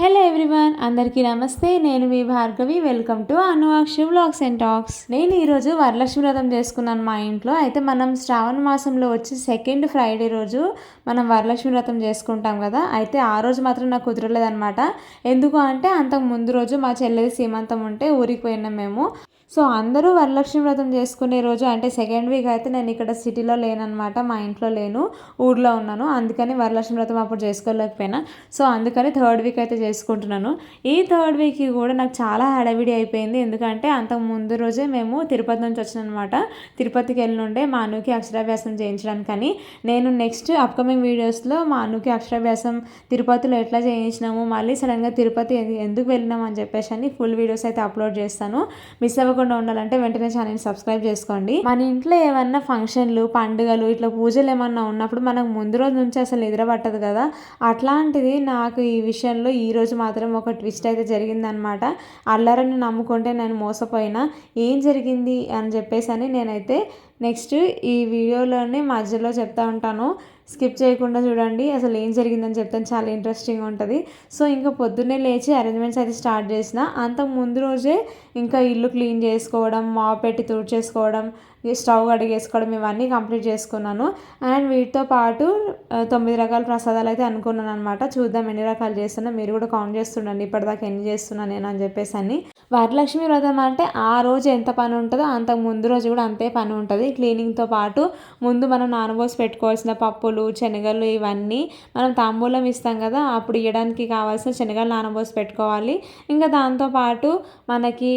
Hello everyone అందరికీ నమస్తే. నేను మీ Bhargavi. Welcome to Anuvakshi vlogs and talks నేను ఈరోజు వరలక్ష్మి వ్రతం చేసుకున్నాను మా ఇంట్లో. అయితే మనం శ్రావణ మాసంలో వచ్చి సెకండ్ ఫ్రైడే రోజు మనం వరలక్ష్మి వ్రతం చేసుకుంటాం కదా. అయితే ఆ రోజు మాత్రం నాకు కుదరలేదనమాట ఎందుకు అంటే అంతకు ముందు రోజు మా చెల్లెది సీమంతం ఉంటే ఊరికి పోయినాం మేము. సో అందరూ వరలక్ష్మి వ్రతం చేసుకునే రోజు అంటే సెకండ్ వీక్ అయితే నేను ఇక్కడ సిటీలో లేనమాట మా ఇంట్లో లేను ఊర్లో ఉన్నాను. అందుకని వరలక్ష్మి వ్రతం అప్పుడు చేసుకోలేకపోయినా. సో అందుకని థర్డ్ వీక్ అయితే చేసుకుంటున్నాను. ఈ థర్డ్ వీక్ కూడా నాకు చాలా హడావిడి అయిపోయింది. ఎందుకంటే అంతకు ముందు రోజే మేము తిరుపతి నుంచి వచ్చినమాట తిరుపతికి వెళ్ళినుండే మా అనుకి అక్షరాభ్యాసం చేయించడానికి కానీ నేను నెక్స్ట్ అప్కమింగ్ వీడియోస్లో మా అనుకి అక్షరాభ్యాసం తిరుపతిలో ఎట్లా చేయించినాము మళ్ళీ సడన్గా తిరుపతి ఎందుకు వెళ్ళినాం అని చెప్పేసి అని ఫుల్ వీడియోస్ అయితే అప్లోడ్ చేస్తాను. మిస్ అవ్వ అవ్వకుండా ఉండాలంటే వెంటనే ఛానల్ సబ్స్క్రైబ్ చేసుకోండి. మన ఇంట్లో ఏమన్నా ఫంక్షన్లు పండుగలు ఇట్లా పూజలు ఏమన్నా ఉన్నప్పుడు మనకు ముందు రోజు నుంచి అసలు నిద్ర పట్టదు కదా. అట్లాంటిది నాకు ఈ విషయంలో ఈ రోజు మాత్రం ఒక ట్విస్ట్ అయితే జరిగిందనమాట. అల్లరని నమ్ముకుంటే నేను మోసపోయినా. ఏం జరిగింది అని చెప్పేసి అని నేనైతే నెక్స్ట్ ఈ వీడియోలోనే మధ్యలో చెప్తా ఉంటాను. స్కిప్ చేయకుండా చూడండి. అసలు ఏం జరిగిందని చెప్తాను. చాలా ఇంట్రెస్టింగ్ ఉంటుంది. సో ఇంకా పొద్దున్నే లేచి అరేంజ్మెంట్స్ అయితే స్టార్ట్ చేసిన. అంత ముందు రోజే ఇంకా ఇల్లు క్లీన్ చేసుకోవడం మా పెట్టి తుడిచేసుకోవడం స్టవ్ కడిగేసుకోవడం ఇవన్నీ కంప్లీట్ చేసుకున్నాను. అండ్ వీటితో పాటు తొమ్మిది రకాల ప్రసాదాలు అయితే అనుకున్నాను అనమాట చూద్దాం ఎన్ని రకాలు చేస్తున్నా. మీరు కూడా కౌంట్ చేస్తుండండి. ఇప్పటిదాకా ఎన్ని చేస్తున్నాను నేను అని చెప్పేసి అని. వరలక్ష్మి వ్రతం అంటే ఆ రోజు ఎంత పని ఉంటుందో అంతకు ముందు రోజు కూడా అంతే పని ఉంటుంది. క్లీనింగ్తో పాటు ముందు మనం నానబోసి పెట్టుకోవాల్సిన పప్పులు శనగలు ఇవన్నీ మనం తాంబూలం ఇస్తాం కదా అప్పుడు ఇవ్వడానికి కావాల్సిన శనగలు నానబోసి పెట్టుకోవాలి. ఇంకా దాంతోపాటు మనకి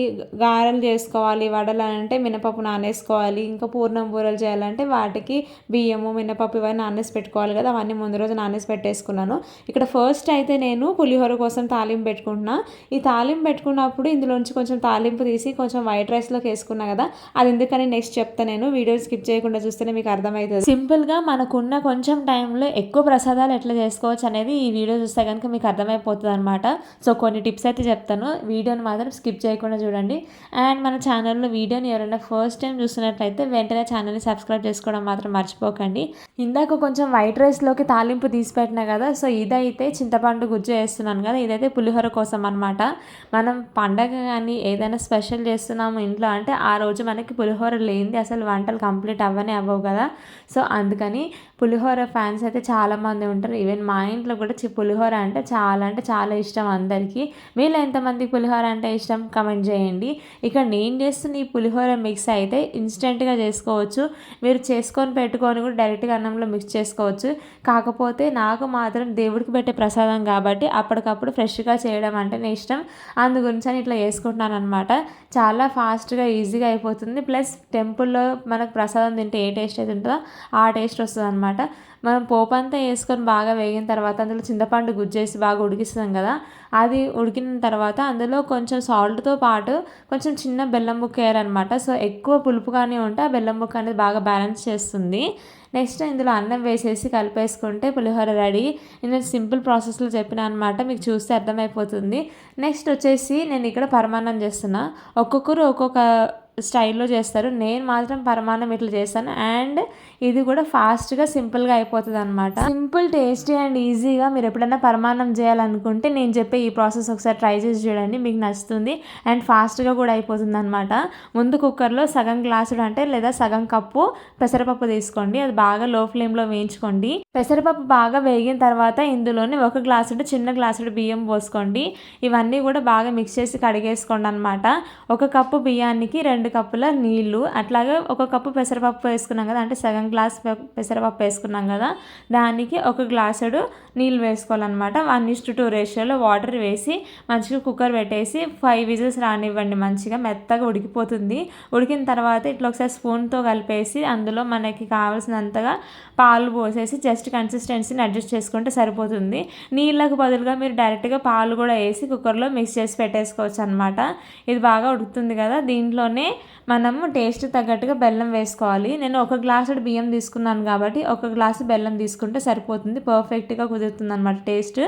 గారెలు చేసుకోవాలి వడలు అంటే మినపప్పు నానేసుకోవాలి ఇంకా పూర్ణం బూరలు చేయాలంటే వాటికి బియ్యము మినపప్పు ఇవన్నీ నానేసి పెట్టుకోవాలి కదా. అవన్నీ ముందు రోజు నానేసి పెట్టేసుకున్నాను. ఇక్కడ ఫస్ట్ అయితే నేను పులిహోర కోసం తాలింపు పెట్టుకుంటున్నా. ఈ తాలింపు పెట్టుకున్నప్పుడు ఇందులోంచి కొంచెం తాలింపు తీసి కొంచెం వైట్ రైస్లోకి వేసుకున్నా కదా అది ఎందుకని నెక్స్ట్ చెప్తా నేను. వీడియో స్కిప్ చేయకుండా చూస్తేనే మీకు అర్థమవుతుంది. సింపుల్గా మనకున్న కొంచెం టైంలో ఎక్కువ ప్రసాదాలు ఎట్లా చేసుకోవచ్చు అనేది ఈ వీడియో చూస్తే కనుక మీకు అర్థమైపోతుంది అనమాట సో కొన్ని టిప్స్ అయితే చెప్తాను. వీడియోని మాత్రం స్కిప్ చేయకుండా చూడండి. అండ్ మన ఛానల్లో వీడియోని ఎవరైనా ఫస్ట్ టైం చూస్తున్నట్లయితే వెంటనే ఛానల్ని సబ్స్క్రైబ్ చేసుకోవడం మాత్రం మర్చిపోకండి. ఇందాక కొంచెం వైట్ రైస్లోకి తాలింపు తీసి పెట్టినా కదా సో ఇదైతే చింతపండు గుజ్జు వేస్తున్నాను కదా ఇదైతే పులిహోర కోసం అనమాట మనం పండగ కానీ ఏదైనా స్పెషల్ చేస్తున్నాము ఇంట్లో అంటే ఆ రోజు మనకి పులిహోర లేనిది అసలు వంటలు కంప్లీట్ అవ్వనే అవ్వవు కదా. సో అందుకని పులిహోర ఫ్యాన్స్ అయితే చాలామంది ఉంటారు. ఈవెన్ మా ఇంట్లో కూడా పులిహోర అంటే చాలా అంటే చాలా ఇష్టం అందరికీ. మీలో ఎంతమంది పులిహోర అంటే ఇష్టం? కమెంట్ చేయండి. ఇక్కడ నేను చేస్తున్న ఈ పులిహోర మిక్స్ అయితే ఇన్స్టెంట్ ఇన్స్టెంట్గా చేసుకోవచ్చు. మీరు చేసుకొని పెట్టుకొని కూడా డైరెక్ట్గా అన్నంలో మిక్స్ చేసుకోవచ్చు. కాకపోతే నాకు మాత్రం దేవుడికి పెట్టే ప్రసాదం కాబట్టి అప్పటికప్పుడు ఫ్రెష్గా చేయడం అంటేనే ఇష్టం. అందు గురించి అని ఇట్లా చేసుకుంటున్నాను అనమాట చాలా ఫాస్ట్గా ఈజీగా అయిపోతుంది. ప్లస్ టెంపుల్లో మనకు ప్రసాదం తింటే ఏ టేస్ట్ అయితే ఉంటుందో ఆ టేస్ట్ వస్తుంది అనమాట మనం పోపు అంతా వేసుకొని బాగా వేగిన తర్వాత అందులో చింతపండు గుజ్జేసి బాగా ఉడికిస్తాం కదా అది ఉడికిన తర్వాత అందులో కొంచెం సాల్ట్తో పాటు కొంచెం చిన్న బెల్లం ముక్క వేయాలన్నమాట. సో ఎక్కువ పులుపుగానే ఉంటే ఆ బెల్లం ముక్క అనేది బాగా బ్యాలెన్స్ చేస్తుంది. నెక్స్ట్ ఇందులో అన్నం వేసేసి కలిపేసుకుంటే పులిహోర రెడీ. నేను సింపుల్ ప్రాసెస్లో చెప్పిన అనమాట మీకు చూస్తే అర్థమైపోతుంది. నెక్స్ట్ వచ్చేసి నేను ఇక్కడ పరమాన్నం చేస్తున్నా. ఒక్కొక్కరు ఒక్కొక్క స్టైల్లో చేస్తారు. నేను మాత్రం పరమాన్నం ఇట్లా చేస్తాను. అండ్ ఇది కూడా ఫాస్ట్గా సింపుల్గా అయిపోతుంది అనమాట సింపుల్ టేస్టీ అండ్ ఈజీగా మీరు ఎప్పుడైనా పరమాన్నం చేయాలనుకుంటే నేను చెప్పే ఈ ప్రాసెస్ ఒకసారి ట్రై చేసి చూడండి మీకు నచ్చుతుంది అండ్ ఫాస్ట్గా కూడా అయిపోతుంది అనమాట ముందు కుక్కర్లో సగం గ్లాసుడు అంటే లేదా సగం కప్పు పెసరపప్పు తీసుకోండి అది బాగా లో ఫ్లేమ్లో వేయించుకోండి. పెసరపప్పు బాగా వేగిన తర్వాత ఇందులోనే ఒక గ్లాసుడు చిన్న గ్లాసుడు బియ్యం పోసుకోండి. ఇవన్నీ కూడా బాగా మిక్స్ చేసి కడిగేసుకోండి అనమాట ఒక కప్పు బియ్యానికి రెండు కప్పుల నీళ్ళు అట్లాగే ఒక కప్పు పెసరపప్పు వేసుకున్నాం కదా అంటే సగం గ్లాస్ పెసరపప్పు వేసుకున్నాం కదా దానికి ఒక గ్లాసుడు నీళ్ళు వేసుకోవాలన్నమాట. వన్ ఇస్ టు టూ రేషియోలో వాటర్ వేసి మంచిగా కుక్కర్ పెట్టేసి ఫైవ్ విజిల్స్ రానివ్వండి మంచిగా మెత్తగా ఉడికిపోతుంది. ఉడికిన తర్వాత ఇట్లా ఒకసారి స్పూన్తో కలిపేసి అందులో మనకి కావాల్సినంతగా పాలు పోసేసి జస్ట్ కన్సిస్టెన్సీని అడ్జస్ట్ చేసుకుంటే సరిపోతుంది. నీళ్ళకు బదులుగా మీరు డైరెక్ట్గా పాలు కూడా వేసి కుక్కర్లో మిక్స్ చేసి పెట్టేసుకోవచ్చు అనమాట ఇది బాగా ఉడుకుతుంది కదా దీంట్లోనే మనము టేస్ట్ తగ్గట్టుగా బెల్లం వేసుకోవాలి. నేను ఒక గ్లాసుడు బియ్యం తీసుకున్నాను కాబట్టి ఒక గ్లాసు బెల్లం తీసుకుంటే సరిపోతుంది. పర్ఫెక్ట్గా కుదురుతుంది అనమాట టేస్ట్.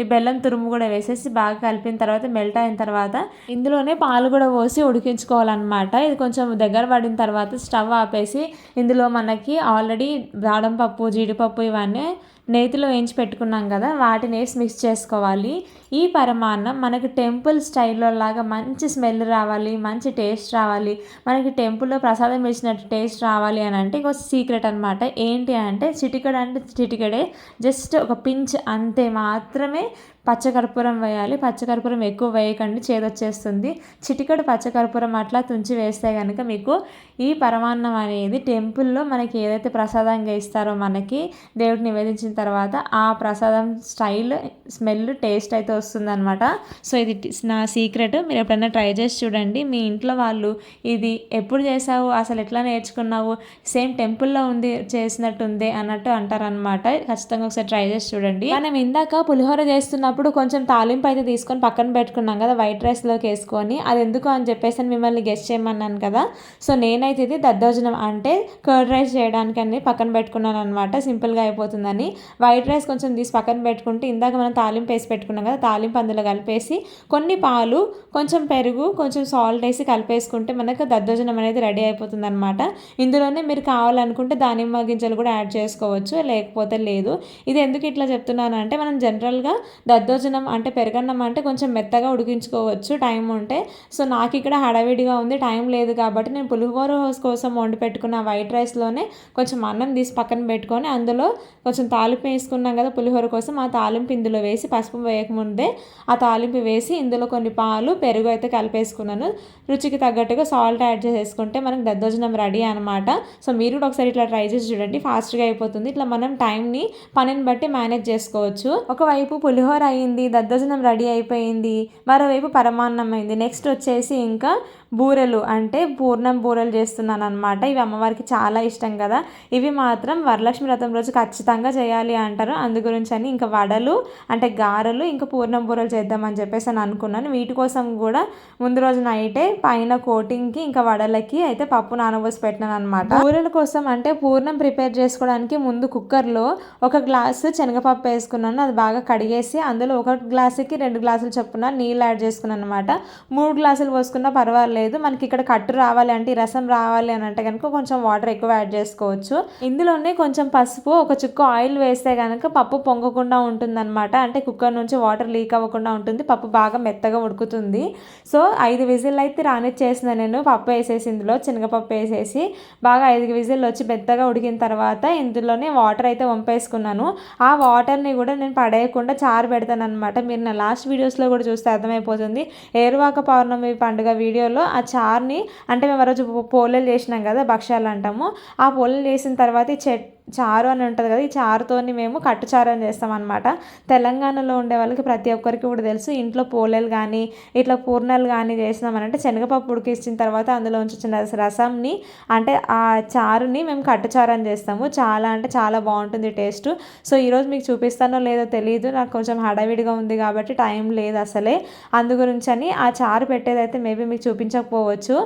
ఈ బెల్లం తురుము కూడా వేసేసి బాగా కలిపిన తర్వాత మెల్ట్ అయిన తర్వాత ఇందులోనే పాలు కూడా పోసి ఉడికించుకోవాలన్నమాట. ఇది కొంచెం దగ్గర పడిన తర్వాత స్టవ్ ఆపేసి ఇందులో మనకి ఆల్రెడీ బాదం పప్పు జీడిపప్పు ఇవన్నీ నేతిలో వేయించి పెట్టుకున్నాం కదా వాటిని వేసి మిక్స్ చేసుకోవాలి. ఈ పరమాన్నం మనకి టెంపుల్ స్టైల్లో లాగా మంచి స్మెల్ రావాలి మంచి టేస్ట్ రావాలి. మనకి టెంపుల్లో ప్రసాదం వేసినట్టు టేస్ట్ రావాలి అని అంటే ఇంకో సీక్రెట్ అనమాట ఏంటి అంటే చిటికడ అంటే చిటికడే జస్ట్ ఒక పించ్ అంతే మాత్రమే పచ్చకర్పూరం వేయాలి. పచ్చకర్పూరం ఎక్కువ వేయకండి. చేదొచ్చేస్తుంది. చిటికడు పచ్చకర్పూరం అట్లా తుంచి వేస్తే కనుక మీకు ఈ పరమాన్నం అనేది టెంపుల్లో మనకి ఏదైతే ప్రసాదంగా ఇస్తారో మనకి దేవుడిని నివేదించిన తర్వాత ఆ ప్రసాదం స్టైల్ స్మెల్ టేస్ట్ అయితే వస్తుందన్నమాట. సో ఇది నా సీక్రెట్. మీరు ఎప్పుడైనా ట్రై చేసి చూడండి. మీ ఇంట్లో వాళ్ళు ఇది ఎప్పుడు చేసావు అసలు ఎట్లా నేర్చుకున్నావు? సేమ్ టెంపుల్లో ఉంది చేసినట్టు ఉంది అన్నట్టు అంటారనమాట ఖచ్చితంగా ఒకసారి ట్రై చేసి చూడండి. మనం ఇందాక పులిహోర చేస్తున్నప్పుడు కొంచెం తాలింపు అయితే తీసుకొని పక్కన పెట్టుకున్నాం కదా వైట్ రైస్లోకి వేసుకొని. అది ఎందుకు అని చెప్పేసి మిమ్మల్ని గెస్ట్ చేయమన్నాను కదా. సో నేనైతే ఇది దద్దోజనం అంటే కర్డ్ రైస్ చేయడానికి అన్ని పక్కన పెట్టుకున్నాను అనమాట సింపుల్గా అయిపోతుందని. వైట్ రైస్ కొంచెం తీసి పక్కన పెట్టుకుంటే ఇందాక మనం తాలింపు వేసి పెట్టుకున్నాం కదా తాలింపు అందులో కలిపేసి కొన్ని పాలు కొంచెం పెరుగు కొంచెం సాల్ట్ వేసి కలిపేసుకుంటే మనకు దద్దోజనం అనేది రెడీ అయిపోతుంది అనమాట ఇందులోనే మీరు కావాలనుకుంటే దానిమ్మ గింజలు కూడా యాడ్ చేసుకోవచ్చు లేకపోతే లేదు. ఇది ఎందుకు ఇట్లా చెప్తున్నాను అంటే మనం జనరల్గా దద్దోజనం అంటే పెరగన్నం అంటే కొంచెం మెత్తగా ఉడికించుకోవచ్చు టైం ఉంటే. సో నాకు ఇక్కడ హడావిడిగా ఉంది టైం లేదు కాబట్టి నేను పులిహోర కోసం వండి పెట్టుకున్న వైట్ రైస్లోనే కొంచెం అన్నం తీసి పక్కన పెట్టుకొని అందులో కొంచెం తాలింపు వేసుకున్నాం కదా పులిహోర కోసం ఆ తాలింపు ఇందులో వేసి పసుపు వేయకముందే ఆ తాలింపు వేసి ఇందులో కొన్ని పాలు పెరుగు అయితే కలిపేసుకున్నాను. రుచికి తగ్గట్టుగా సాల్ట్ యాడ్ చేసేసుకుంటే మనకు దద్దోజనం రెడీ అనమాట సో మీరు కూడా ఒకసారి ఇట్లా ట్రై చేసి చూడండి ఫాస్ట్గా అయిపోతుంది. ఇట్లా మనం టైంని పనిని బట్టి మేనేజ్ చేసుకోవచ్చు. ఒకవైపు పులిహోర అయింది దద్దోజనం రెడీ అయిపోయింది మరోవైపు పరమాన్నం అయింది. నెక్స్ట్ వచ్చేసి ఇంకా బూరెలు అంటే పూర్ణం బూరెలు చేస్తున్నాను అనమాట ఇవి అమ్మవారికి చాలా ఇష్టం కదా. ఇవి మాత్రం వరలక్ష్మి వ్రతం రోజు ఖచ్చితంగా చేయాలి అంటారు. అందు గురించి అని ఇంకా వడలు అంటే గారెలు ఇంకా పూర్ణం బూరెలు చేద్దామని చెప్పేసి అని అనుకున్నాను. వీటి కోసం కూడా ముందు రోజు నైటే పైన కోటింగ్కి ఇంకా వడలకి అయితే పప్పు నానబోసి పెట్టినాను అనమాట బూరెల కోసం అంటే పూర్ణం ప్రిపేర్ చేసుకోవడానికి ముందు కుక్కర్లో ఒక గ్లాసు శనగపప్పు వేసుకున్నాను. అది బాగా కడిగేసి అందులో ఒక గ్లాసుకి రెండు గ్లాసులు చొప్పున నీళ్ళు యాడ్ చేసుకున్నాను అనమాట మూడు గ్లాసులు పోసుకున్నా పర్వాలేదు. లేదు. మనకి ఇక్కడ కట్టు రావాలి అంటే రసం రావాలి అని అంటే కనుక కొంచెం వాటర్ ఎక్కువ యాడ్ చేసుకోవచ్చు. ఇందులోనే కొంచెం పసుపు ఒక చుక్క ఆయిల్ వేస్తే కనుక పప్పు పొంగకుండా ఉంటుందన్నమాట. అంటే కుక్కర్ నుంచి వాటర్ లీక్ అవ్వకుండా ఉంటుంది. పప్పు బాగా మెత్తగా ఉడుకుతుంది. సో ఐదు విజిల్ అయితే రానిచ్చేసిన నేను. పప్పు వేసేసి ఇందులో శనగపప్పు వేసేసి బాగా ఐదు విజిల్ వచ్చి మెత్తగా ఉడికిన తర్వాత ఇందులోనే వాటర్ అయితే వంపేసుకున్నాను. ఆ వాటర్ని కూడా నేను పడేయకుండా చారు పెడతాను అనమాట మీరు నా లాస్ట్ వీడియోస్లో కూడా చూస్తే అర్థమైపోతుంది. ఏరువాక పౌర్ణమి పండుగ వీడియోలో ఆ చార్ని అంటే మేము ఆ రోజు పోలేలు చేసినాం కదా భక్ష్యాలు అంటాము. ఆ పోలేలు చేసిన తర్వాత ఈ చెట్ చారు అని ఉంటుంది కదా ఈ చారుతోని మేము కట్టుచారు అని చేస్తాం అనమాట తెలంగాణలో ఉండే వాళ్ళకి ప్రతి ఒక్కరికి కూడా తెలుసు ఇంట్లో పోలేలు కానీ ఇట్లా పూర్ణాలు కానీ చేసినామనంటే శనగపప్పు ఉడికిచ్చిన తర్వాత అందులో ఉంచిన రసంని అంటే ఆ చారుని మేము కట్టుచారు అని చేస్తాము. చాలా అంటే చాలా బాగుంటుంది టేస్ట్. సో ఈరోజు మీకు చూపిస్తానో లేదో తెలియదు నాకు కొంచెం హడావిడిగా ఉంది కాబట్టి టైం లేదు అసలే. అందు గురించి అని ఆ చారు పెట్టేదైతే మేబీ మీకు చూపించకపోవచ్చు.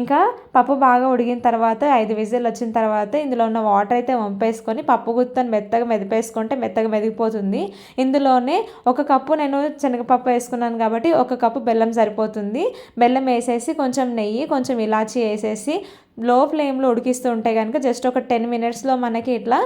ఇంకా పప్పు బాగా ఉడిగిన తర్వాత ఐదు విజిల్ వచ్చిన తర్వాత ఇందులో ఉన్న వాటర్ అయితే వంపే వేసుకొని పప్పు గుత్తని మెత్తగా మెదిపేసుకుంటే మెత్తగా మెదిగిపోతుంది. ఇందులోనే ఒక కప్పు నేను శనగపప్పు వేసుకున్నాను కాబట్టి ఒక కప్పు బెల్లం సరిపోతుంది. బెల్లం వేసేసి కొంచెం నెయ్యి కొంచెం ఇలాచి వేసేసి లో ఫ్లేమ్లో ఉడికిస్తూ ఉంటే కనుక జస్ట్ ఒక టెన్ మినిట్స్లో మనకి ఇట్లా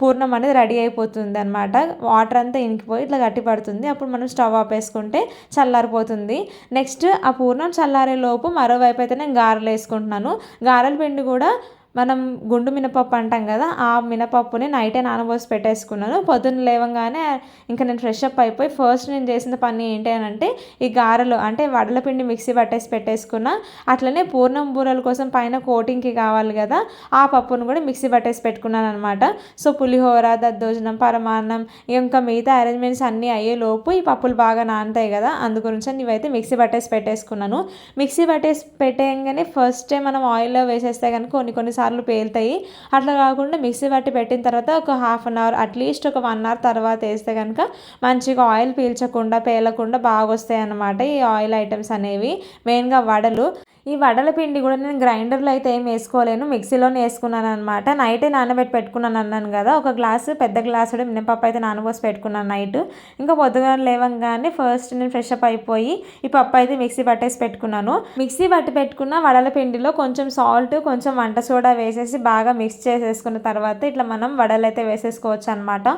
పూర్ణం అనేది రెడీ అయిపోతుంది అనమాట వాటర్ అంతా ఇంకిపోయి ఇట్లా గట్టి పడుతుంది. అప్పుడు మనం స్టవ్ ఆపేసుకుంటే చల్లారిపోతుంది. నెక్స్ట్ ఆ పూర్ణం చల్లారే లోపు మరోవైపు అయితే నేను గారెలు వేసుకుంటున్నాను. గారెల పిండి కూడా మనం గుండు మినపప్పు అంటాం కదా ఆ మినపప్పుని నైటే నానబోసి పెట్టేసుకున్నాను. పొద్దున్న లేవగానే ఇంకా నేను ఫ్రెష్ అప్ అయిపోయి ఫస్ట్ నేను చేసిన పని ఏంటి అని అంటే ఈ గారెలు అంటే వడల పిండి మిక్సీ పట్టేసి పెట్టేసుకున్నా. అట్లనే పూర్ణం బూరల కోసం పైన కోటింగ్కి కావాలి కదా ఆ పప్పును కూడా మిక్సీ పట్టేసి పెట్టుకున్నాను అనమాట సో పులిహోర దద్దోజనం పరమాన్నం ఇంకా మిగతా అరేంజ్మెంట్స్ అన్నీ అయ్యేలోపు ఈ పప్పులు బాగా నానుతాయి కదా అందు గురించి నీవైతే మిక్సీ పట్టేసి పెట్టేసుకున్నాను. మిక్సీ పట్టేసి పెట్టేయంగానే ఫస్ట్ మనం ఆయిల్లో వేసేస్తే కనుక కొన్ని కొన్నిసార్లు సార్లు పేలుతాయి. అట్లా కాకుండా మిక్సీ పట్టి పెట్టిన తర్వాత ఒక half an hour at least ఒక వన్ అవర్ తర్వాత వేస్తే కనుక మంచిగా ఆయిల్ పీల్చకుండా పేలకుండా బాగా వస్తాయి అన్నమాట ఈ ఆయిల్ ఐటమ్స్ అనేవి. మెయిన్గా వడలు. ఈ వడల పిండి కూడా నేను గ్రైండర్లో అయితే ఏం వేసుకోలేను మిక్సీలోనే వేసుకున్నాను అనమాట నైటే నానబెట్టి పెట్టుకున్నాను అన్నాను కదా ఒక గ్లాసు పెద్ద గ్లాసు మినపప్పు అయితే నానబోసి పెట్టుకున్నాను నైట్ ఇంకా పొద్దుగా లేవంగానే ఫస్ట్ నేను ఫ్రెష్ అప్ అయిపోయి ఈ పప్పు అయితే మిక్సీ పట్టేసి పెట్టుకున్నాను. మిక్సీ పట్టి పెట్టుకున్న వడల పిండిలో కొంచెం సాల్ట్ కొంచెం వంట సోడా వేసేసి బాగా మిక్స్ చేసేసుకున్న తర్వాత ఇట్లా మనం వడలు అయితే వేసేసుకోవచ్చు అనమాట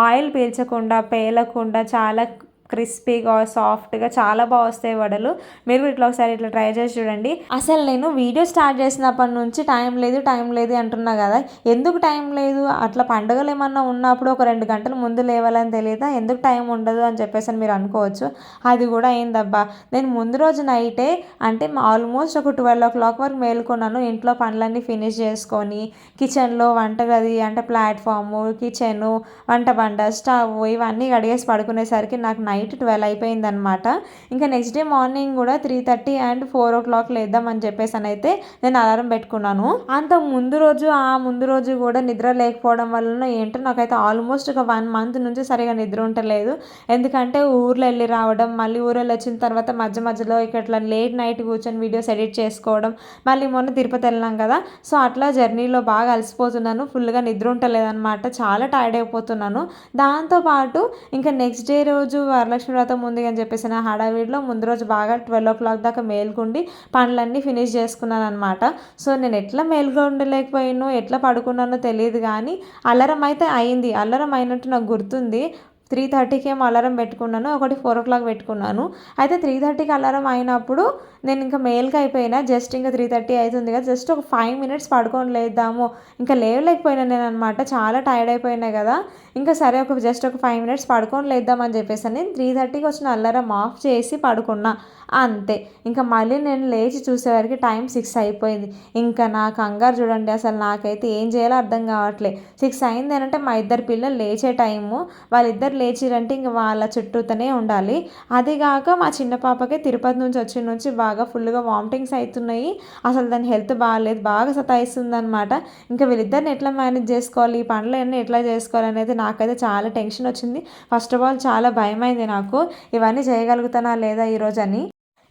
ఆయిల్ పీల్చకుండా పేలకుండా చాలా క్రిస్పీగా సాఫ్ట్గా చాలా బాగా వస్తాయి వడలు. మీరు ఇట్లా ఒకసారి ఇట్లా ట్రై చేసి చూడండి. అసలు నేను వీడియో స్టార్ట్ చేసినప్పటి నుంచి టైం లేదు టైం లేదు అంటున్నా కదా. ఎందుకు టైం లేదు? అట్లా పండుగలు ఏమన్నా ఉన్నప్పుడు ఒక రెండు గంటలు ముందు లేవాలని తెలియదా? ఎందుకు టైం ఉండదు అని చెప్పేసి మీరు అనుకోవచ్చు. అది కూడా అయిందబ్బా. నేను ముందు రోజు నైటే అంటే ఆల్మోస్ట్ ఒక ట్వెల్వ్ ఓ క్లాక్ వరకు మేలుకున్నాను. ఇంట్లో పనులన్నీ ఫినిష్ చేసుకొని కిచెన్లో వంటగది అంటే ప్లాట్ఫాము కిచెను వంట బండ స్టవ్ ఇవన్నీ కడిగేసి పడుకునేసరికి నాకు నైట్ నైట్ ట్వెల్వ్ అయిపోయిందనమాట ఇంకా నెక్స్ట్ డే మార్నింగ్ కూడా three thirty and four o'clock లేద్దామని చెప్పేసి అని అయితే నేను అలారం పెట్టుకున్నాను. అంత ముందు రోజు ఆ ముందు రోజు కూడా నిద్ర లేకపోవడం వలన ఏంటో నాకైతే ఆల్మోస్ట్ ఒక వన్ మంత్ నుంచి సరిగా నిద్ర ఉండలేదు. ఎందుకంటే ఊర్లో వెళ్ళి రావడం మళ్ళీ ఊర్లో వచ్చిన తర్వాత మధ్య మధ్యలో ఇక్కడ లేట్ నైట్ కూర్చొని వీడియోస్ ఎడిట్ చేసుకోవడం మళ్ళీ మొన్న తిరుపతి వెళ్ళినాం కదా. సో అట్లా జర్నీలో బాగా అలసిపోతున్నాను. ఫుల్గా నిద్ర ఉండలేదన్నమాట. చాలా టైర్డ్ అయిపోతున్నాను. దాంతోపాటు ఇంకా నెక్స్ట్ డే రోజు వరలక్ష్మి వ్రతం ఉంది అని చెప్పేసి నా హడావిడిలో ముందు రోజు బాగా ట్వెల్వ్ ఓ క్లాక్ దాకా మేల్కుండి పనులన్నీ ఫినిష్ చేసుకున్నాను అనమాట సో నేను ఎట్లా మేల్కొండలేకపోయాను ఎట్లా పడుకున్నానో తెలియదు కానీ అల్లరం అయితే అయింది. అల్లరం అయినట్టు నాకు గుర్తుంది. త్రీ థర్టీకి ఏమో అలారం పెట్టుకున్నాను ఒకటి ఫోర్ ఓ క్లాక్ పెట్టుకున్నాను. అయితే త్రీ థర్టీకి అలారం అయినప్పుడు నేను ఇంకా మేల్కి అయిపోయినా జస్ట్ ఇంకా త్రీ థర్టీ అవుతుంది కదా జస్ట్ ఒక ఫైవ్ మినిట్స్ పడుకొని లేద్దాము. ఇంకా లేవలేకపోయినా నేను అనమాట చాలా టైర్డ్ అయిపోయినా కదా. ఇంకా సరే ఒక జస్ట్ ఒక ఫైవ్ మినిట్స్ పడుకొని లేద్దామని చెప్పేసి నేను త్రీ థర్టీకి వచ్చిన అలారం ఆఫ్ చేసి పడుకున్నా. అంతే. ఇంకా మళ్ళీ నేను లేచి చూసేవారికి టైం సిక్స్ అయిపోయింది. ఇంకా నా కంగారు చూడండి అసలు నాకైతే ఏం చేయాలో అర్థం కావట్లేదు సిక్స్ అయింది అంటే మా ఇద్దరు పిల్లలు లేచే టైము. వాళ్ళిద్దరు లేచిరంటే ఇంకా వాళ్ళ చుట్టూతోనే ఉండాలి. అదిగాక మా చిన్న పాపకి తిరుపతి నుంచి వచ్చిన నుంచి బాగా ఫుల్గా వామిటింగ్స్ అవుతున్నాయి అసలు దాని హెల్త్ బాగాలేదు బాగా సతాయిస్తుంది అనమాట ఇంకా వీళ్ళిద్దరిని ఎట్లా మేనేజ్ చేసుకోవాలి? ఈ పనులన్నీ ఎట్లా చేసుకోవాలి అనేది నాకైతే చాలా టెన్షన్ వచ్చింది. ఫస్ట్ ఆఫ్ ఆల్ చాలా భయమైంది నాకు. ఇవన్నీ చేయగలుగుతానా లేదా ఈరోజు అని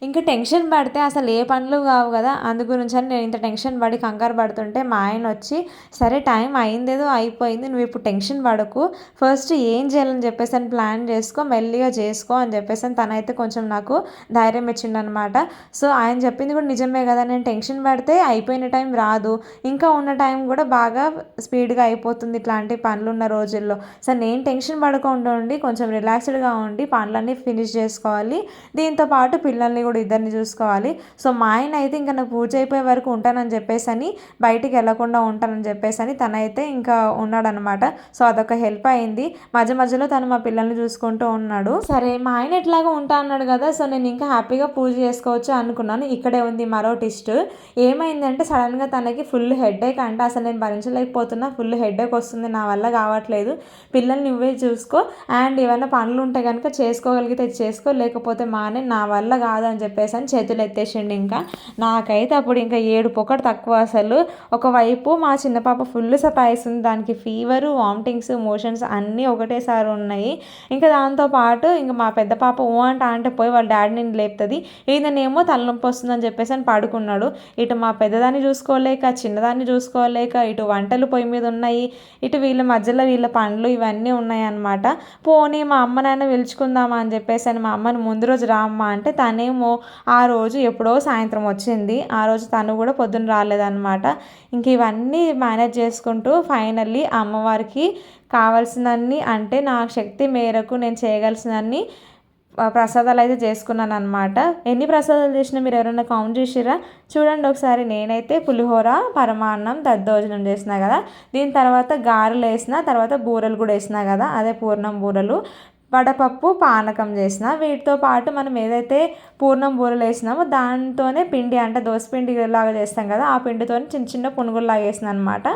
ఇంకా టెన్షన్ పడితే అసలు ఏ పనులు కావు కదా. అందు గురించి అని నేను ఇంత టెన్షన్ పడి కంగారు పడుతుంటే మా ఆయన వచ్చి సరే టైం అయిందేదో అయిపోయింది నువ్వు ఇప్పుడు టెన్షన్ పడకు. ఫస్ట్ ఏం చేయాలని చెప్పేసి అని ప్లాన్ చేసుకో మెల్లిగా చేసుకో అని చెప్పేసి అని తనైతే కొంచెం నాకు ధైర్యం ఇచ్చిండనమాట. సో ఆయన చెప్పింది కూడా నిజమే కదా. నేను టెన్షన్ పడితే అయిపోయిన టైం రాదు. ఇంకా ఉన్న టైం కూడా బాగా స్పీడ్గా అయిపోతుంది ఇట్లాంటి పనులు ఉన్న రోజుల్లో. సో నేను టెన్షన్ పడకుండా ఉండి కొంచెం రిలాక్స్డ్గా ఉండి పనులన్నీ ఫినిష్ చేసుకోవాలి. దీంతో పాటు పిల్లల్ని కూడా ఇద్దరిని చూసుకోవాలి. సో మా ఆయన అయితే ఇంకా నాకు పూజ అయిపోయే వరకు ఉంటానని చెప్పేసి అని బయటికి వెళ్ళకుండా ఉంటానని చెప్పేసి అని తనైతే ఇంకా ఉన్నాడనమాట సో అదొక హెల్ప్ అయింది. మధ్య మధ్యలో తను మా పిల్లల్ని చూసుకుంటూ ఉన్నాడు. సరే మా ఆయన ఎట్లాగా ఉంటా అన్నాడు కదా సో నేను ఇంకా హ్యాపీగా పూజ చేసుకోవచ్చు అనుకున్నాను. ఇక్కడే ఉంది మరో టిస్ట్ ఏమైందంటే సడన్గా తనకి ఫుల్ హెడేక్ అంటే. అసలు నేను భరించలేకపోతున్నా ఫుల్ హెడేక్ వస్తుంది నా వల్ల కావట్లేదు. పిల్లల్ని నువ్వే చూసుకో. అండ్ ఏమైనా పనులు ఉంటే కనుక చేసుకోగలిగితే చేసుకో లేకపోతే మానే నా వల్ల కాదని అని చెప్పేసి అని చేతులు ఎత్తేసిండు ఇంకా. నాకైతే అప్పుడు ఇంకా ఏడు పొక్కడు తక్కువ అసలు. ఒకవైపు మా చిన్న పాప ఫుల్ సతాయిస్తుంది. దానికి ఫీవరు వామిటింగ్స్ మోషన్స్ అన్నీ ఒకటేసారి ఉన్నాయి. ఇంకా దాంతోపాటు ఇంకా మా పెద్ద పాప ఓ అంట అంటే పోయి వాళ్ళ డాడీని లేపుతుంది. ఈయననేమో తలనొప్పి వస్తుందని చెప్పేసి అని పడుకున్నాడు. ఇటు మా పెద్దదాన్ని చూసుకోలేక చిన్నదాన్ని చూసుకోలేక ఇటు వంటలు పొయ్యి మీద ఉన్నాయి. ఇటు వీళ్ళ మధ్యలో వీళ్ళ పండ్లు ఇవన్నీ ఉన్నాయన్నమాట. పోనీ మా అమ్మనైనా పిలుచుకుందామా అని చెప్పేసి అని మా అమ్మని ముందు రోజు రామ్మా అంటే తనేమో ఆ రోజు ఎప్పుడో సాయంత్రం వచ్చింది. ఆ రోజు తను కూడా పొద్దున్న రాలేదన్నమాట. ఇంక ఇవన్నీ మేనేజ్ చేసుకుంటూ ఫైనల్లీ అమ్మవారికి కావాల్సినన్ని అంటే నా శక్తి మేరకు నేను చేయగలసినన్ని ప్రసాదాలు అయితే చేసుకున్నాను అనమాట ఎన్ని ప్రసాదాలు చేసినా మీరు ఎవరైనా కౌంట్ చేసిరా చూడండి ఒకసారి. నేనైతే పులిహోర పరమాన్నం దద్దోజనం చేసిన కదా. దీని తర్వాత గారెలు వేసిన తర్వాత బూరెలు కూడా వేసిన కదా. అదే పూర్ణం బూరెలు. వడపప్పు పానకం చేసిన వీటితో పాటు మనం ఏదైతే పూర్ణం బూరలు వేసినామో దాంతోనే పిండి అంటే పిండి లాగా చేస్తాం కదా ఆ పిండితో చిన్న చిన్న పునుగుల్లాగా వేసిన అనమాట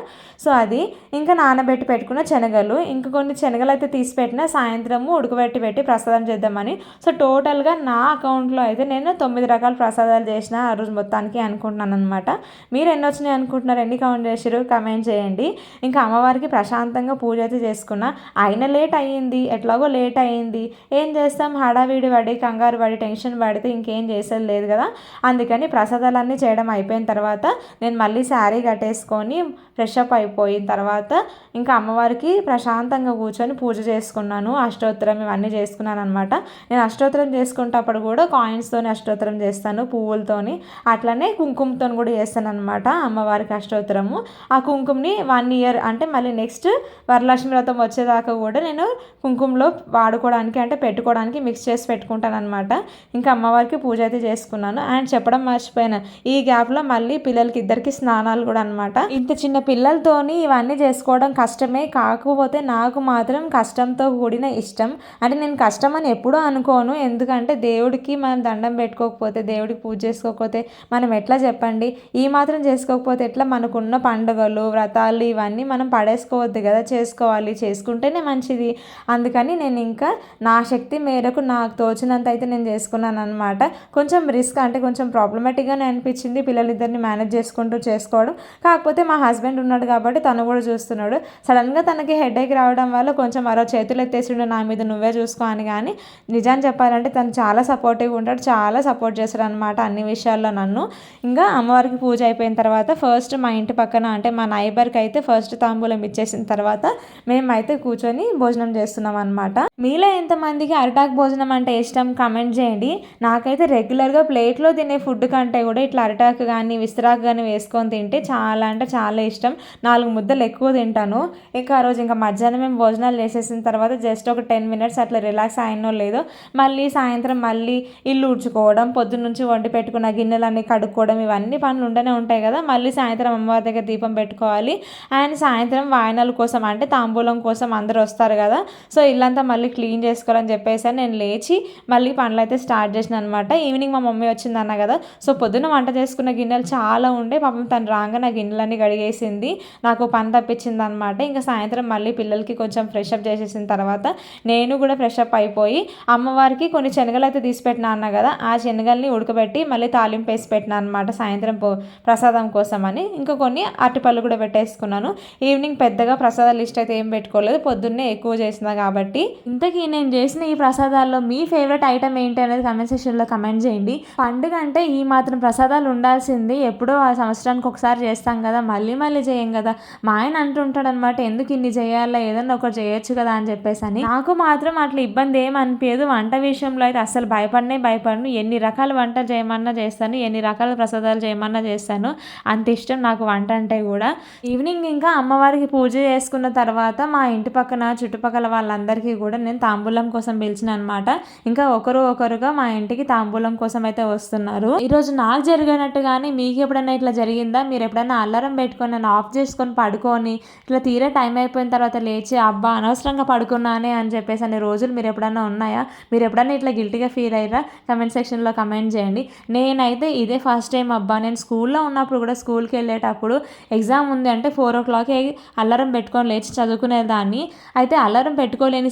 సో అది ఇంకా నానబెట్టి పెట్టుకున్న శనగలు ఇంకా కొన్ని శనగలు అయితే తీసి పెట్టిన సాయంత్రము ఉడకబెట్టి పెట్టి ప్రసాదం చేద్దామని. సో టోటల్గా నా అకౌంట్లో అయితే నేను తొమ్మిది రకాల ప్రసాదాలు చేసిన ఆ రోజు మొత్తానికి అనుకుంటున్నాను అనమాట మీరు ఎన్ని వచ్చినాయి అనుకుంటున్నారు ఎన్ని కౌంట్ చేసారు కమెంట్ చేయండి. ఇంకా అమ్మవారికి ప్రశాంతంగా పూజ అయితే చేసుకున్నా. అయినా లేట్ అయ్యింది ఎట్లాగో లేట్ అయింది. ఏం చేస్తాం? హడావిడి పడి కంగారు పడి టెన్షన్ పడితే ఇంకేం చేసేది లేదు కదా. అందుకని ప్రసాదాలన్నీ చేయడం అయిపోయిన తర్వాత నేను మళ్ళీ శారీ కట్టేసుకొని ఫ్రెష్ అప్ అయిపోయిన తర్వాత ఇంకా అమ్మవారికి ప్రశాంతంగా కూర్చొని పూజ చేసుకున్నాను. అష్టోత్తరం ఇవన్నీ చేసుకున్నాను అనమాట నేను అష్టోత్తరం చేసుకుంటప్పుడు కూడా కాయిన్స్తోని అష్టోత్తరం చేస్తాను పువ్వులతోని. అట్లనే కుంకుమతో కూడా చేస్తాను అనమాట అమ్మవారికి అష్టోత్తరము. ఆ కుంకుమని వన్ ఇయర్ అంటే మళ్ళీ నెక్స్ట్ వరలక్ష్మి వ్రతం వచ్చేదాకా కూడా నేను కుంకుమలో వాడుకోవడానికి అంటే పెట్టుకోవడానికి మిక్స్ చేసి పెట్టుకుంటాను అనమాట ఇంకా అమ్మవారికి పూజ అయితే చేసుకున్నాను. అండ్ చెప్పడం మర్చిపోయాను. ఈ గ్యాప్లో మళ్ళీ పిల్లలకి ఇద్దరికి స్నానాలు కూడా అనమాట ఇంత చిన్న పిల్లలతోని ఇవన్నీ చేసుకోవడం కష్టమే. కాకపోతే నాకు మాత్రం కష్టంతో కూడిన ఇష్టం. అంటే నేను కష్టం అని ఎప్పుడూ అనుకోను. ఎందుకంటే దేవుడికి మనం దండం పెట్టుకోకపోతే దేవుడికి పూజ చేసుకోకపోతే మనం ఎట్లా చెప్పండి? ఈ మాత్రం చేసుకోకపోతే ఎట్లా? మనకున్న పండుగలు వ్రతాలు ఇవన్నీ మనం పడేసుకోవద్దు కదా. చేసుకోవాలి. చేసుకుంటేనే మంచిది. అందుకని నేను ఇంకా నా శక్తి మేరకు నాకు తోచినంత అయితే నేను చేసుకున్నాను అనమాట కొంచెం రిస్క్ అంటే కొంచెం ప్రాబ్లమేటిక్గానే అనిపించింది పిల్లలిద్దరిని మేనేజ్ చేసుకుంటూ చేసుకోవడం. కాకపోతే మా హస్బెండ్ ఉన్నాడు కాబట్టి తను కూడా చూస్తున్నాడు. సడన్గా తనకి హెడేక్ రావడం వల్ల కొంచెం మరో చేతులు ఎత్తేసిండు నా మీద నువ్వే చూసుకో అని కానీ నిజాన్ని చెప్పాలంటే తను చాలా సపోర్టివ్గా ఉంటాడు చాలా సపోర్ట్ చేస్తాడు అనమాట అన్ని విషయాల్లో నన్ను. ఇంకా అమ్మవారికి పూజ అయిపోయిన తర్వాత ఫస్ట్ మా ఇంటి పక్కన అంటే మా నైబర్కి అయితే ఫస్ట్ తాంబూలం ఇచ్చేసిన తర్వాత మేమైతే కూర్చొని భోజనం చేస్తున్నాం అనమాట మీ మీలో ఎంతమందికి అరిటాక్ భోజనం అంటే ఇష్టం? కమెంట్ చేయండి. నాకైతే రెగ్యులర్గా ప్లేట్లో తినే ఫుడ్ కంటే కూడా ఇట్లా అరిటాకు కానీ విస్తరాకు కానీ వేసుకొని తింటే చాలా అంటే చాలా ఇష్టం. నాలుగు ముద్దలు ఎక్కువ తింటాను. ఇంకా ఆ రోజు ఇంకా మధ్యాహ్నం మేము భోజనాలు చేసేసిన తర్వాత జస్ట్ ఒక టెన్ మినిట్స్ అట్లా రిలాక్స్ అయినో లేదో. మళ్ళీ సాయంత్రం మళ్ళీ ఇల్లు ఉడ్చుకోవడం పొద్దున్న నుంచి వండి పెట్టుకున్న గిన్నెలన్నీ కడుక్కోవడం ఇవన్నీ పనులు ఉండనే ఉంటాయి కదా. మళ్ళీ సాయంత్రం అమ్మవారి దగ్గర దీపం పెట్టుకోవాలి. అండ్ సాయంత్రం వాయనాల కోసం అంటే తాంబూలం కోసం అందరూ వస్తారు కదా. సో ఇల్లంతా మళ్ళీ క్లీన్ చేసుకోవాలని చెప్పేసి నేను లేచి మళ్ళీ పనులు అయితే స్టార్ట్ చేసిన అనమాట ఈవినింగ్ మా మమ్మీ వచ్చింది అన్న కదా. సో పొద్దున వంట చేసుకున్న గిన్నెలు చాలా ఉండే. పాపం తను రాగా నా గిన్నెలన్నీ కడిగేసింది. నాకు పని తప్పించింది అనమాట ఇంకా సాయంత్రం మళ్ళీ పిల్లలకి కొంచెం ఫ్రెష్ అప్ చేసేసిన తర్వాత నేను కూడా ఫ్రెష్ అప్ అయిపోయి అమ్మవారికి కొన్ని శనగలు అయితే తీసి పెట్టినా అన్న కదా. ఆ శనగల్ని ఉడకబెట్టి మళ్ళీ తాలింపు వేసి పెట్టినా అనమాట సాయంత్రం పో ప్రసాదం కోసం అని ఇంకా కొన్ని అరటిపళ్ళు కూడా పెట్టేసుకున్నాను. ఈవినింగ్ పెద్దగా ప్రసాదాల లిస్ట్ అయితే ఏం పెట్టుకోలేదు. పొద్దున్నే ఎక్కువ చేసిన కాబట్టి. ఇంతకీ నేను చేసిన ఈ ప్రసాదాల్లో మీ ఫేవరెట్ ఐటమ్ ఏంటి అనేది కమెంట్ సెక్షన్లో కమెంట్ చేయండి. పండుగ అంటే ఈ మాత్రం ప్రసాదాలు ఉండాల్సింది. ఎప్పుడో ఆ సంవత్సరానికి ఒకసారి చేస్తాం కదా మళ్ళీ మళ్ళీ చేయం కదా. మా ఆయన అంటుంటాడు అనమాట ఎందుకు ఇన్ని చేయాలా? ఏదన్నా ఒకటి చేయొచ్చు కదా అని చెప్పేసి అని. నాకు మాత్రం అట్లా ఇబ్బంది ఏం అనిపించదు వంట విషయంలో అయితే అసలు భయపడనే భయపడను. ఎన్ని రకాల వంట చేయమన్నా చేస్తాను ఎన్ని రకాల ప్రసాదాలు చేయమన్నా చేస్తాను. అంత ఇష్టం నాకు వంట అంటే కూడా. ఈవినింగ్ ఇంకా అమ్మవారికి పూజ చేసుకున్న తర్వాత మా ఇంటి పక్కన చుట్టుపక్కల వాళ్ళందరికీ కూడా నేను నేను తాంబూలం కోసం పిలిచిన అనమాట ఇంకా ఒకరు ఒకరుగా మా ఇంటికి తాంబూలం కోసం అయితే వస్తున్నారు. ఈరోజు నాకు జరిగినట్టు కానీ మీకు ఎప్పుడైనా ఇట్లా జరిగిందా? మీరు ఎప్పుడైనా అల్లారం పెట్టుకొని నన్ను ఆఫ్ చేసుకొని పడుకొని ఇట్లా తీరే టైం అయిపోయిన తర్వాత లేచి అబ్బా అనవసరంగా పడుకున్నానే అని చెప్పేసి అనే రోజులు మీరు ఎప్పుడైనా ఉన్నాయా? మీరు ఎప్పుడైనా ఇట్లా గిల్టీగా ఫీల్ అయ్యారా? కమెంట్ సెక్షన్లో కమెంట్ చేయండి. నేనైతే ఇదే ఫస్ట్ టైం అబ్బా. నేను స్కూల్లో ఉన్నప్పుడు కూడా స్కూల్కి వెళ్ళేటప్పుడు ఎగ్జామ్ ఉంది అంటే ఫోర్ ఓ క్లాక్ అల్లారం పెట్టుకొని లేచి చదువుకునేదాన్ని. అయితే అల్లారం పెట్టుకోలేని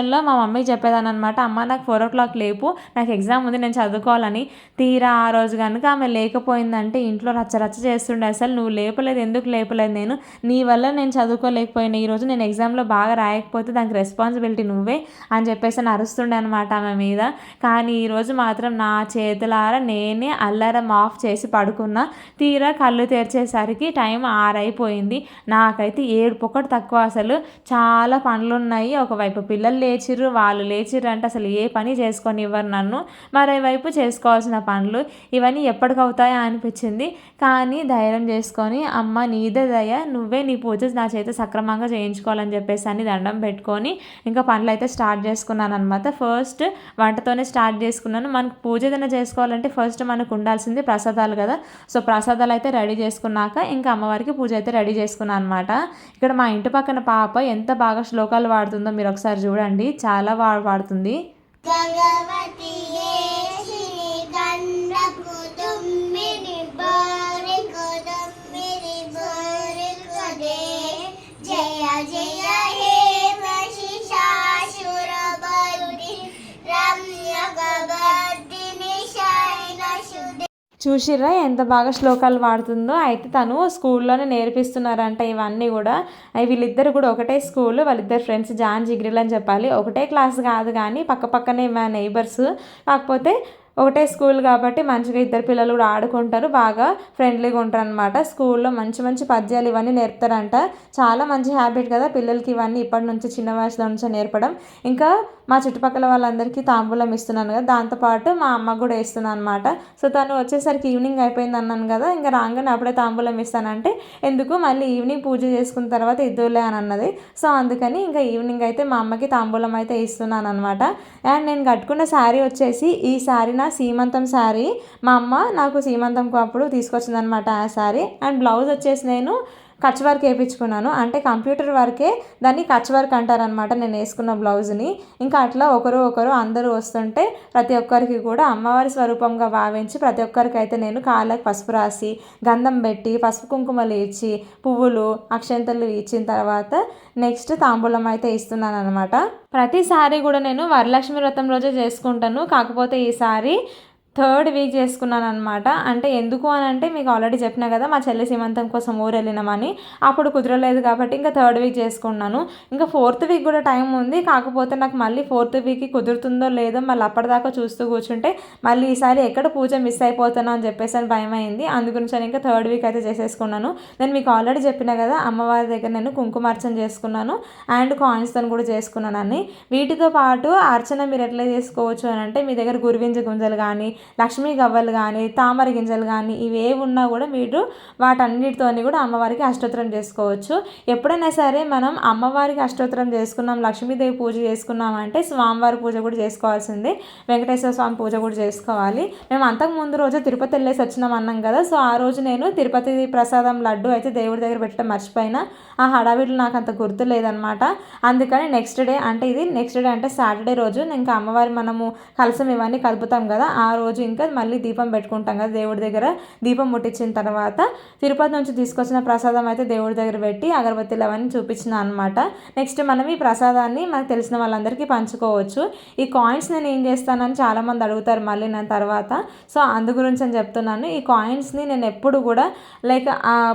సిచ్యువేషన్లో మా మమ్మీకి చెప్పేదాన్ని అనమాట అమ్మ నాకు ఫోర్ ఓ క్లాక్ లేపు నాకు ఎగ్జామ్ ఉంది నేను చదువుకోవాలని. తీరా ఆ రోజు కనుక ఆమె లేకపోయిందంటే ఇంట్లో రచ్చ రచ్చ చేస్తుండే. అసలు నువ్వు లేపలేదు ఎందుకు లేపలేదు నేను? నీ వల్ల నేను చదువుకోలేకపోయినా. ఈరోజు నేను ఎగ్జామ్లో బాగా రాయకపోతే దానికి రెస్పాన్సిబిలిటీ నువ్వే అని చెప్పేసి నరుస్తుండే అరుస్తుండే అనమాట ఆమె మీద. కానీ ఈరోజు మాత్రం నా చేతులారా నేనే అల్లారం ఆఫ్ చేసి పడుకున్నా. తీరా కళ్ళు తెరిచేసరికి టైం ఆరైపోయింది. నాకైతే ఏడుపు ఒకటి తక్కువ అసలు. చాలా పనులు ఉన్నాయి ఒకవైపు పిల్లలు లేచిర్రు వాళ్ళు లేచిర్రు అంటే అసలు ఏ పని చేసుకొని ఇవ్వరు నన్ను. మరోవైపు చేసుకోవాల్సిన పనులు ఇవన్నీ ఎప్పటికవుతాయా అనిపించింది. కానీ ధైర్యం చేసుకొని అమ్మ నీదే దయ నువ్వే నీ పూజ నా చేత సక్రమంగా చేయించుకోవాలని చెప్పేసి అని దండం పెట్టుకొని ఇంకా పనులు అయితే స్టార్ట్ చేసుకున్నాను అనమాట ఫస్ట్ వంటతోనే స్టార్ట్ చేసుకున్నాను. మనకు పూజ ఏదైనా చేసుకోవాలంటే ఫస్ట్ మనకు ఉండాల్సింది ప్రసాదాలు కదా. సో ప్రసాదాలు అయితే రెడీ చేసుకున్నాక ఇంకా అమ్మవారికి పూజ అయితే రెడీ చేసుకున్నాను అనమాట ఇక్కడ మా ఇంటి పక్కన పాప ఎంత బాగా శ్లోకాలు వాడుతుందో మీరు ఒకసారి చూడండి. చాలా వాడుతుంది చూసిర్రా ఎంత బాగా శ్లోకాలు వాడుతుందో. అయితే తను స్కూల్లోనే నేర్పిస్తున్నారంట ఇవన్నీ కూడా. వీళ్ళిద్దరు కూడా ఒకటే స్కూల్ వాళ్ళిద్దరు ఫ్రెండ్స్ జాన్ జిగ్రిల్ అని చెప్పాలి. ఒకటే క్లాస్ కాదు కానీ పక్క పక్కనే మా నైబర్స్ కాకపోతే ఒకటే స్కూల్ కాబట్టి మంచిగా ఇద్దరు పిల్లలు కూడా ఆడుకుంటారు బాగా ఫ్రెండ్లీగా ఉంటారు అనమాట స్కూల్లో మంచి మంచి పద్యాలు ఇవన్నీ నేర్పుతారంట. చాలా మంచి హ్యాబిట్ కదా పిల్లలకి ఇవన్నీ ఇప్పటి నుంచి చిన్న వయసులో నుంచి నేర్పడం. ఇంకా మా చుట్టుపక్కల వాళ్ళందరికీ తాంబూలం ఇస్తున్నాను కదా దాంతోపాటు మా అమ్మ కూడా ఇస్తున్నాను అనమాట సో తను వచ్చేసరికి ఈవినింగ్ అయిపోయింది అన్నాను కదా ఇంకా రాగానే అప్పుడే తాంబూలం ఇస్తానంటే ఎందుకు మళ్ళీ ఈవినింగ్ పూజ చేసుకున్న తర్వాత ఇద్దులే అని అన్నది. సో అందుకని ఇంకా ఈవినింగ్ అయితే మా అమ్మకి తాంబూలం అయితే ఇస్తున్నాను అనమాట అండ్ నేను కట్టుకున్న శారీ వచ్చేసి ఈ శారీ నా సీమంతం శారీ. మా అమ్మ నాకు సీమంతం అప్పుడు తీసుకొచ్చిందనమాట ఆ శారీ. అండ్ బ్లౌజ్ వచ్చేసి నేను కచ్ వర్క్ వేయించుకున్నాను. అంటే కంప్యూటర్ వర్కే దాన్ని కచ్ వర్క్ అంటారనమాట నేను వేసుకున్న బ్లౌజ్ని. ఇంకా అట్లా ఒకరు ఒకరు అందరూ వస్తుంటే ప్రతి ఒక్కరికి కూడా అమ్మవారి స్వరూపంగా భావించి ప్రతి ఒక్కరికి అయితే నేను కాళ్ళకి పసుపు రాసి గంధం పెట్టి పసుపు కుంకుమలు ఇచ్చి పువ్వులు అక్షంతలు ఇచ్చిన తర్వాత నెక్స్ట్ తాంబూలం అయితే ఇస్తున్నాను అనమాట ప్రతిసారి కూడా నేను వరలక్ష్మి వ్రతం రోజే చేసుకుంటాను. కాకపోతే ఈసారి థర్డ్ వీక్ చేసుకున్నాను అనమాట అంటే ఎందుకు అని అంటే మీకు ఆల్రెడీ చెప్పిన కదా మా చెల్లి సీమంతం కోసం ఊరు వెళ్ళినామని అప్పుడు కుదరలేదు కాబట్టి ఇంకా థర్డ్ వీక్ చేసుకున్నాను. ఇంకా ఫోర్త్ వీక్ కూడా టైం ఉంది. కాకపోతే నాకు మళ్ళీ ఫోర్త్ వీక్కి కుదురుతుందో లేదో మళ్ళీ అప్పటిదాకా చూస్తూ కూర్చుంటే మళ్ళీ ఈసారి ఎక్కడ పూజ మిస్ అయిపోతానో అని చెప్పేసి అని భయం అయింది అందుగురించి నేను ఇంకా థర్డ్ వీక్ అయితే చేసేసుకున్నాను. నేను మీకు ఆల్రెడీ చెప్పిన కదా అమ్మవారి దగ్గర నేను కుంకుమార్చన చేసుకున్నాను అండ్ కాయిన్స్తో కూడా చేసుకున్నాను అని వీటితో పాటు అర్చన మీరు ఎట్లా చేసుకోవచ్చు అని అంటే మీ దగ్గర గురువింజ గుంజలు కానీ లక్ష్మీ గవ్వలు కానీ తామర గింజలు కానీ ఇవి ఏవి ఉన్నా కూడా మీరు వాటన్నిటితోని కూడా అమ్మవారికి అష్టోత్తరం చేసుకోవచ్చు. ఎప్పుడైనా సరే మనం అమ్మవారికి అష్టోత్తరం చేసుకున్నాం లక్ష్మీదేవి పూజ చేసుకున్నామంటే స్వామివారి పూజ కూడా చేసుకోవాల్సిందే. వెంకటేశ్వర స్వామి పూజ కూడా చేసుకోవాలి. మేము అంతకు ముందు రోజు తిరుపతి వెళ్ళేసి వచ్చినాం అన్నాం కదా సో ఆ రోజు నేను తిరుపతి ప్రసాదం లడ్డు అయితే దేవుడి దగ్గర పెట్టడం మర్చిపోయినా. ఆ హడావిడిలో నాకు అంత గుర్తు లేదనమాట అందుకని నెక్స్ట్ డే అంటే ఇది నెక్స్ట్ డే అంటే సాటర్డే రోజు ఇంకా అమ్మవారి మనము కలసం ఇవన్నీ కలుపుతాం కదా ఆ రోజు రోజు ఇంకా మళ్ళీ దీపం పెట్టుకుంటాం కదా దేవుడి దగ్గర. దీపం ముట్టించిన తర్వాత తిరుపతి నుంచి తీసుకొచ్చిన ప్రసాదం అయితే దేవుడి దగ్గర పెట్టి అగరబత్తిలు అవన్నీ చూపించిన అనమాట నెక్స్ట్ మనం ఈ ప్రసాదాన్ని మనకు తెలిసిన వాళ్ళందరికీ పంచుకోవచ్చు. ఈ కాయిన్స్ నేను ఏం చేస్తానని చాలామంది అడుగుతారు మళ్ళీ నా తర్వాత. సో అందు గురించి అని చెప్తున్నాను. ఈ కాయిన్స్ని నేను ఎప్పుడు కూడా లైక్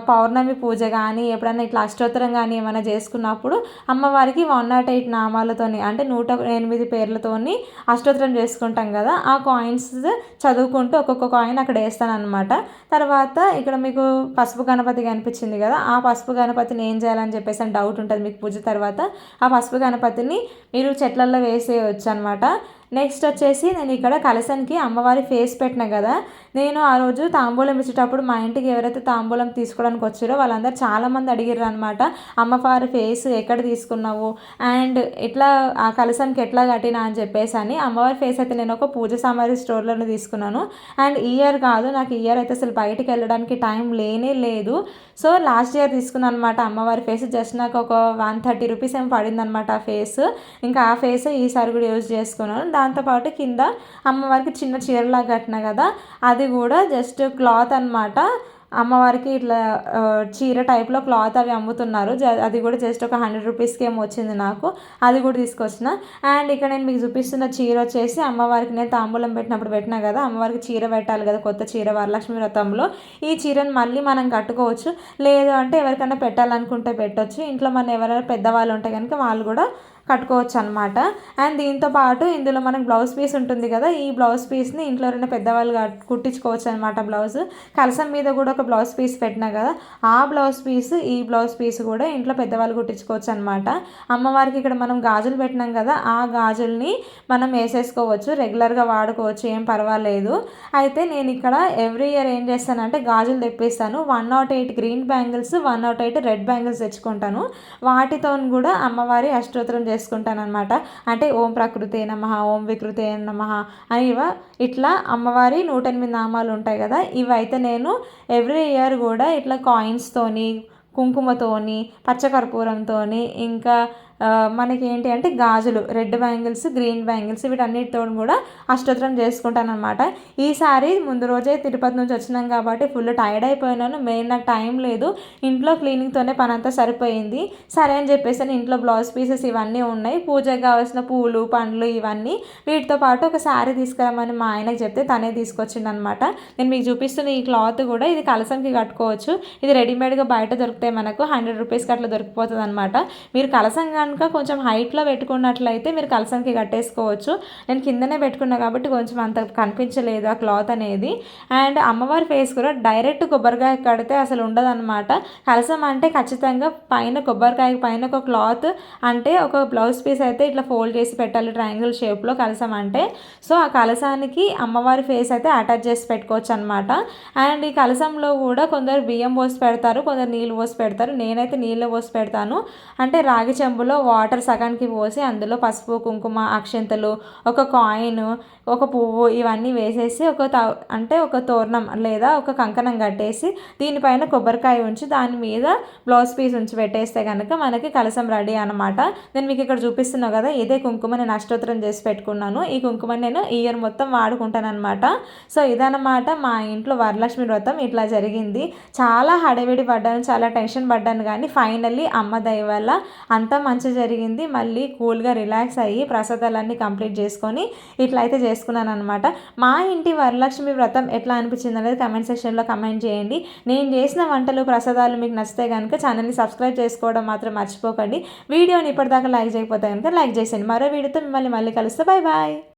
పౌర్ణమి పూజ కానీ ఎప్పుడైనా ఇట్లా అష్టోత్తరం కానీ ఏమైనా చేసుకున్నప్పుడు అమ్మవారికి వన్ నాట్ ఎయిట్ నామాలతోని అంటే నూట ఎనిమిది పేర్లతోని అష్టోత్తరం చేసుకుంటాం కదా ఆ కాయిన్స్ చదువుకుంటూ ఒక్కొక్క కాయిన్ అక్కడ వేస్తాను అనమాట తర్వాత ఇక్కడ మీకు పసుపు గణపతి కనిపించింది కదా ఆ పసుపు గణపతిని ఏం చేయాలని చెప్పేసి అని డౌట్ ఉంటుంది మీకు పూజ తర్వాత. ఆ పసుపు గణపతిని మీరు చెట్లల్లో వేసేయచ్చు అనమాట నెక్స్ట్ వచ్చేసి నేను ఇక్కడ కలసన్కి అమ్మవారి ఫేస్ పెట్టిన కదా నేను ఆ రోజు తాంబూలం ఇచ్చేటప్పుడు మా ఇంటికి ఎవరైతే తాంబూలం తీసుకోవడానికి వచ్చారో వాళ్ళందరూ చాలామంది అడిగారు అనమాట అమ్మవారి ఫేస్ ఎక్కడ తీసుకున్నావు? అండ్ ఎట్లా ఆ కలసంకి ఎట్లా కట్టినా? అని చెప్పేసి అని అమ్మవారి ఫేస్ అయితే నేను ఒక పూజ సామాగ్రి స్టోర్లోనే తీసుకున్నాను. అండ్ ఇయర్ కాదు నాకు ఇయర్ అయితే అసలు బయటికి వెళ్ళడానికి టైం లేనే లేదు. సో లాస్ట్ ఇయర్ తీసుకున్నాను అనమాట అమ్మవారి ఫేస్ జస్ట్ నాకు ఒక వన్ థర్టీ రూపీస్ ఏమో పడిందనమాట ఆ ఫేస్. ఇంకా ఆ ఫేస్ ఈసారి కూడా యూజ్ చేసుకున్నాను. దాంతోపాటు కింద అమ్మవారికి చిన్న చీరలాగా కట్టిన కదా అది అది కూడా జస్ట్ క్లాత్ అనమాట అమ్మవారికి ఇట్లా చీర టైప్లో క్లాత్ అవి అమ్ముతున్నారు. అది కూడా జస్ట్ ఒక హండ్రెడ్ రూపీస్కి ఏమో వచ్చింది నాకు. అది కూడా తీసుకొచ్చిన. అండ్ ఇక్కడ నేను మీకు చూపిస్తున్న చీర వచ్చేసి అమ్మవారికి నేను తాంబూలం పెట్టినప్పుడు పెట్టినా కదా అమ్మవారికి చీర పెట్టాలి కదా కొత్త చీర వరలక్ష్మి వ్రతంలో. ఈ చీరను మళ్ళీ మనం కట్టుకోవచ్చు. లేదు అంటే ఎవరికైనా పెట్టాలనుకుంటే పెట్టవచ్చు ఇంట్లో మన ఎవరైనా పెద్దవాళ్ళు ఉంటే కనుక వాళ్ళు కూడా కట్టుకోవచ్చు అనమాట అండ్ దీంతో పాటు ఇందులో మనకు బ్లౌజ్ పీస్ ఉంటుంది కదా ఈ బ్లౌజ్ పీస్ని ఇంట్లో ఎవరైనా పెద్దవాళ్ళు కుట్టించుకోవచ్చు అనమాట బ్లౌజ్. కలసం మీద కూడా ఒక బ్లౌజ్ పీస్ పెట్టినా కదా ఆ బ్లౌజ్ పీస్ ఈ బ్లౌజ్ పీస్ కూడా ఇంట్లో పెద్దవాళ్ళు కుట్టించుకోవచ్చు అనమాట అమ్మవారికి ఇక్కడ మనం గాజులు పెట్టినాం కదా ఆ గాజుల్ని మనం వేసేసుకోవచ్చు రెగ్యులర్గా వాడుకోవచ్చు ఏం పర్వాలేదు. అయితే నేను ఇక్కడ ఎవ్రీ ఇయర్ ఏం చేస్తానంటే గాజులు తెప్పిస్తాను. One nought eight green bangles one nought eight red bangles తెచ్చుకుంటాను. వాటితో కూడా అమ్మవారి అష్టోత్తరం చేసుకుంటానమాట అంటే ఓం ప్రకృతి నమ ఓం వికృతే నమ అని ఇట్లా అమ్మవారి నూట ఎనిమిది నామాలు ఉంటాయి కదా ఇవైతే నేను ఎవ్రీ ఇయర్ కూడా ఇట్లా కాయిన్స్తోని కుంకుమతోని పచ్చకర్పూరంతో ఇంకా మనకి ఏంటి అంటే గాజులు రెడ్ బ్యాంగిల్స్ గ్రీన్ బ్యాంగిల్స్ వీటన్నిటితో కూడా అష్టోత్తరం చేసుకుంటాను అనమాట ఈసారి ముందు రోజే తిరుపతి నుంచి వచ్చినాం కాబట్టి ఫుల్ టైర్డ్ అయిపోయినాను. మెయిన్ నాకు టైం లేదు. ఇంట్లో క్లీనింగ్తోనే పని అంతా సరిపోయింది. సరే అని చెప్పేసి ఇంట్లో బ్లౌజ్ పీసెస్ ఇవన్నీ ఉన్నాయి. పూజకు కావాల్సిన పూలు పండ్లు ఇవన్నీ వీటితో పాటు ఒక శారీ తీసుకురామని మా ఆయనకి చెప్తే తనే తీసుకొచ్చిండు అనమాట నేను మీకు చూపిస్తున్న ఈ క్లాత్ కూడా ఇది కలసంకి కట్టుకోవచ్చు. ఇది రెడీమేడ్గా బయట దొరుకుతాయి మనకు హండ్రెడ్ రూపీస్కి అట్లా దొరికిపోతుంది అనమాట మీరు కలసం కనుక కొంచెం హైట్లో పెట్టుకున్నట్లయితే మీరు కలసంకి కట్టేసుకోవచ్చు. నేను కిందనే పెట్టుకున్నా కాబట్టి కొంచెం అంత కనిపించలేదు ఆ క్లాత్ అనేది. అండ్ అమ్మవారి ఫేస్ కూడా డైరెక్ట్ కొబ్బరికాయ కడితే అసలు ఉండదన్నమాట. కలసం అంటే ఖచ్చితంగా పైన కొబ్బరికాయ పైన ఒక క్లాత్ అంటే ఒక బ్లౌజ్ పీస్ అయితే ఇట్లా ఫోల్డ్ చేసి పెట్టాలి ట్రయాంగిల్ షేప్లో కలసం అంటే. సో ఆ కలసానికి అమ్మవారి ఫేస్ అయితే అటాచ్ చేసి పెట్టుకోవచ్చు అనమాట అండ్ ఈ కలసంలో కూడా కొందరు బియ్యం పోసి పెడతారు కొందరు నీళ్ళు పోసి పెడతారు. నేనైతే నీళ్ళు పోసి పెడతాను. అంటే రాగి చెంబులో వాటర్ సగానికి పోసి అందులో పసుపు కుంకుమ అక్షంతలు ఒక కాయిన్ ఒక పువ్వు ఇవన్నీ వేసేసి ఒక త అంటే ఒక తోరణం లేదా ఒక కంకణం కట్టేసి దీనిపైన కొబ్బరికాయ ఉంచి దాని మీద బ్లౌజ్ పీస్ ఉంచి పెట్టేస్తే కనుక మనకి కలసం రెడీ అనమాట నేను మీకు ఇక్కడ చూపిస్తున్నా కదా ఇదే కుంకుమ నేను అష్టోత్తరం చేసి పెట్టుకున్నాను. ఈ కుంకుమ నేను ఇయర్ మొత్తం వాడుకుంటాను అనమాట సో ఇదనమాట మా ఇంట్లో వరలక్ష్మి వ్రతం ఇట్లా జరిగింది. చాలా హడావిడి పడ్డాను చాలా టెన్షన్ పడ్డాను కానీ ఫైనల్లీ అమ్మ దయ వల్ల అంతా మంచి మంచి జరిగింది. మళ్ళీ కూల్గా రిలాక్స్ అయ్యి ప్రసాదాలన్నీ కంప్లీట్ చేసుకొని ఇట్లా అయితే చేసుకున్నాను అనమాట మా ఇంటి వరలక్ష్మి వ్రతం ఎట్లా అనిపించింది అనేది కమెంట్ సెక్షన్లో కమెంట్ చేయండి. నేను చేసిన వంటలు ప్రసాదాలు మీకు నచ్చితే కనుక ఛానల్ని సబ్స్క్రైబ్ చేసుకోవడం మాత్రం మర్చిపోకండి. వీడియోని ఇప్పటిదాకా లైక్ చేయకపోతే కనుక లైక్ చేసేయండి. మరో వీడియోతో మిమ్మల్ని మళ్ళీ కలుస్తే. Bye bye.